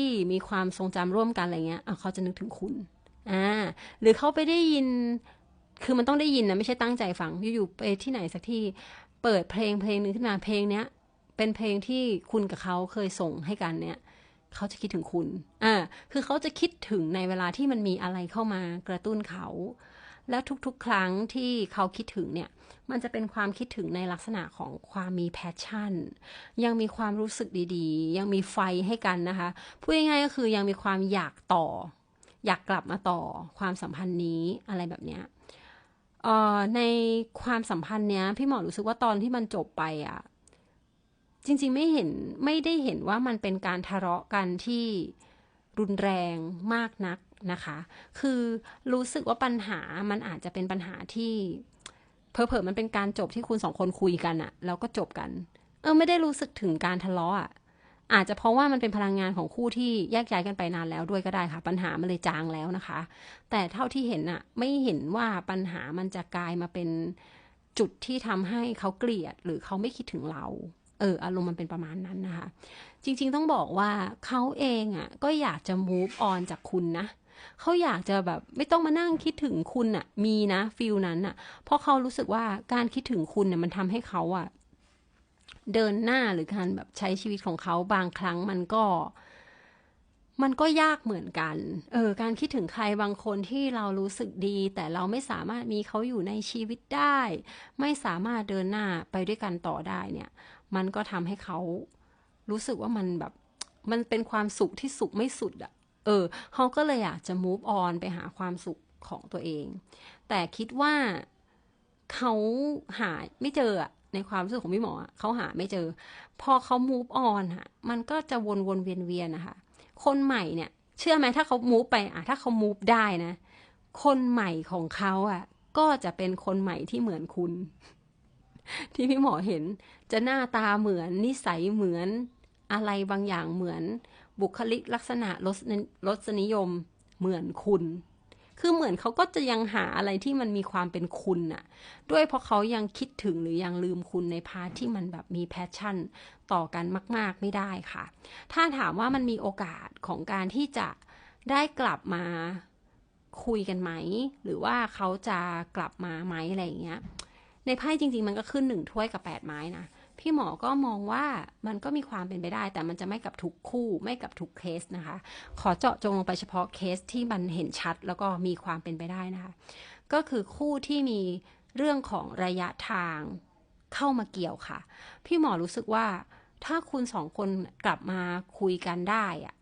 ที่มีความทรงจำร่วมกันอะไรเงี้ยเขาจะนึกถึงคุณอ่าหรือเขาไปได้ยิน คือมันต้องได้ยินนะไม่ใช่ตั้งใจฟังอยู่ๆไปที่ไหนสักที่เปิดเพลงเพลงหนึ่งขึ้นมาเพลงเนี้ยเป็นเพลงที่คุณกับเขาเคยส่งให้กันเนี่ยเขาจะคิดถึงคุณ อ่า คือเขาจะคิดถึงในเวลาที่มันมีอะไรเข้ามากระตุ้นเขา แล้วทุกๆ ครั้งที่เขาคิดถึงเนี่ย มันจะเป็นความคิดถึงในลักษณะของความมีแพชชั่น ยังมีความรู้สึกดีๆ ยังมีไฟให้กันนะคะ พูดง่ายๆก็คือยังมีความอยากต่อ อยากกลับมาต่อความสัมพันธ์นี้อะไรแบบเนี้ยอ่อในความสัมพันธ์เนี้ย พี่หมอรู้สึกว่าตอนที่มันจบไปอะ่ะ จริงๆไม่เห็นไม่ได้เห็นว่ามันเป็นการทะเลาะกันที่ รุนแรงมากนักนะคะ คือรู้สึกว่าปัญหามันอาจจะเป็นปัญหาที่เพอเพอๆมันเป็นการจบที่คุณสองคนคุยกันอะแล้วก็จบกัน เออไม่ได้รู้สึกถึงการทะเลาะอะอาจจะเพราะว่ามันเป็นพลังงานของคู่ที่แยกย้ายกันไปนานแล้วด้วยก็ได้ค่ะ ปัญหามันเลยจางแล้วนะคะ แต่เท่าที่เห็นอะไม่เห็นว่าปัญหามันจะกลายมาเป็นจุดที่ทำให้เขาเกลียดหรือเขาไม่คิดถึงเรา เอออารมณ์มันเป็นประมาณนั้นนะคะ จริง ๆ ต้องบอกว่าเขาเองอะ่ะก็อยากจะ move on จากคุณนะเขาอยากจะแบบไม่ต้องมานั่งคิดถึงคุณอะ่ะ มีนะฟิลนั้นอะ่ะ เพราะเขารู้สึกว่าการคิดถึงคุณเนี่ยมันทำให้เขาอะ่ะ เดินหน้าหรือการแบบใช้ชีวิตของเขาบางครั้งมันก็ มันก็ยากเหมือนกัน เออ การคิดถึงใครบางคนที่เรารู้สึกดี แต่เราไม่สามารถมีเขาอยู่ในชีวิตได้ ไม่สามารถเดินหน้าไปด้วยกันต่อได้เนี่ย มันก็ทำให้เขารู้สึกว่ามันแบบมันเป็นความสุขที่สุขไม่สุดอะเออเขาก็เลยอยากจะ move on ไปหาความสุขของตัวเอง แต่คิดว่าเขาหาไม่เจออะในความรู้สึกของพี่หมอเขาหาไม่เจอ พอเขา move on อะมันก็จะวนวนเวียนเวียนนะคะ คนใหม่เนี่ย เชื่อไหมถ้าเขา move ไปอะถ้าเขา move ได้นะ คนใหม่ของเขาอะก็จะเป็นคนใหม่ที่เหมือนคุณ ที่พี่หมอเห็น จะหน้าตาเหมือนนิสัยเหมือนอะไรบางอย่างเหมือนบุคลิกลักษณะรสนิรสนิยมเหมือนคุณ คือเหมือนเขาก็จะยังหาอะไรที่มันมีความเป็นคุณน่ะ ด้วยเพราะเขายังคิดถึงหรือยังลืมคุณในพาที่มันแบบมีแพชชั่นต่อกันมาก ๆ ไม่ได้ค่ะ ถ้าถามว่ามันมีโอกาสของการที่จะได้กลับมาคุยกันไหม หรือว่าเขาจะกลับมาไหมอะไรอย่างเงี้ย ในไพ่จริง ๆ มันก็ขึ้นหนึ่งถ้วยกับแปดไม้นะพี่หมอก็มองว่ามันก็มีความเป็นไปได้ แต่มันจะไม่กับทุกคู่ไม่กับทุกเคสนะคะ ขอเจาะจงลงไปเฉพาะเคสที่มันเห็นชัดแล้วก็มีความเป็นไปได้นะคะ ก็คือคู่ที่มีเรื่องของระยะทางเข้ามาเกี่ยวค่ะ พี่หมอรู้สึกว่าถ้าคุณสองคนกลับมาคุยกันได้อะ